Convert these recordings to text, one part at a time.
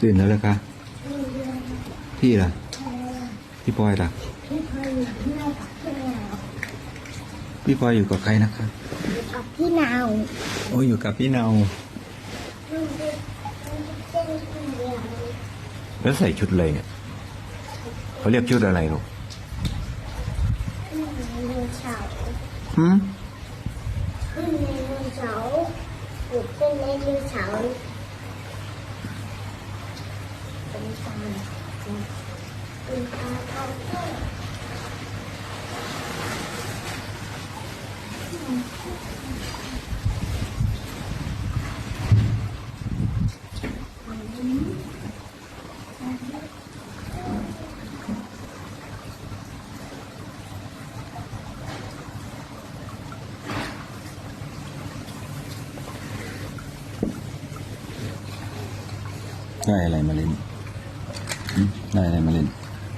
ตื่นแล้วเลยคะพี่ล่ะ พี่ปอยล่ะ พี่ปอยอยู่กับใครนะคะกับพี่นาวโอ้ยอยู่กับพี่เนาแล้วใส่ชุดอะไรเนี่ยเขาเรียกชุดอะไรลูกขึ้นในเรือเสาหืมขึ้นในเรือเสาหยุดขึ้นในเรือเสา เป็นตาเป็นตาเขาเจ้า ได้อะไรมาเล่นหืม ได้อะไรมาเล่น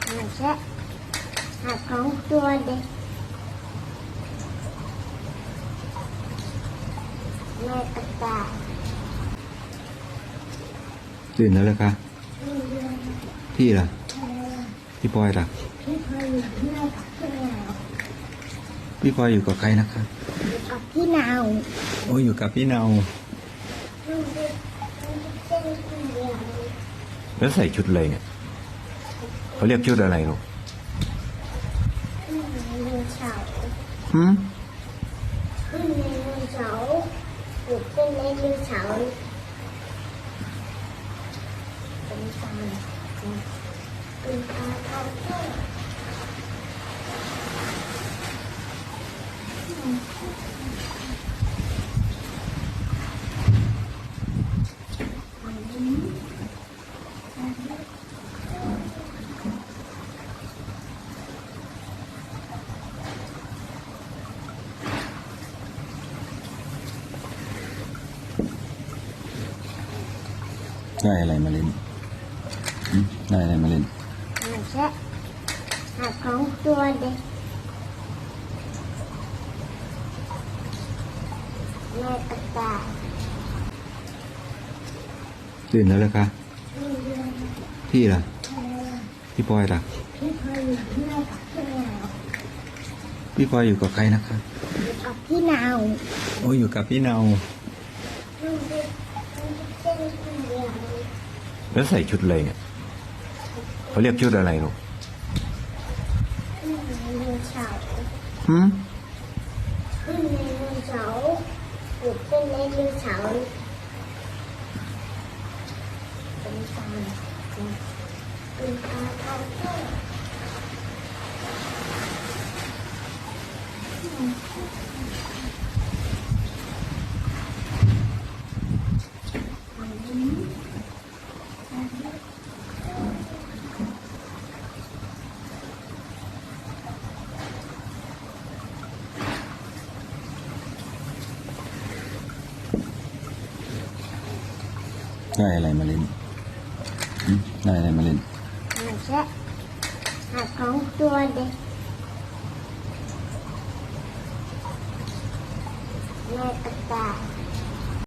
หาแค่หาของตัวเด็กแม่กระต่ายตื่นแล้วเลยคะขึ้นเรือพี่ล่ะ พี่ปอยล่ะ พี่พายอยู่ที่ไหนกับพี่นาวพี่ปอยอยู่กับใครนะคะอยู่กับพี่นาวโอ้ยอยู่กับพี่เนาขึ้นเรือขึ้นขึ้นเรือแล้วใส่ชุดอะไรเนี่ย เขาเรียกชุดอะไรลูกขึ้นในเรือเสาหืมขึ้นในเรือเสาหยุดขึ้นในเรือเสาเป็นตาเป็นตาเขาเจ้า ได้อะไรมาเล่นหืมได้อะไรมาเล่น หาแค่หาของตัวเด็กแม่กระต่ายตื่นแล้วเลยคะขึ้นเรือพี่ล่ะ พี่ปอยล่ะพี่พายอยู่ที่ไหนกับพี่นาวพี่ปอยอยู่กับใครนะคะ อยู่กับพี่นาวโอ้ยอยู่กับพี่เนาขึ้นเรือขึ้นขึ้นเรือ แล้วใส่ชุดอะไรเนี่ยเขาเรียกชุดอะไรลูกขึ้นในเรือเสาหืมขึ้นในเรือเสาหยุดขึ้นในเรือเสาเป็นตาเป็นตาเขา ได้อะไรมาเล่นได้อะไรมาเล่นหาแค่หาของตัวเด็กแม่กระต่าย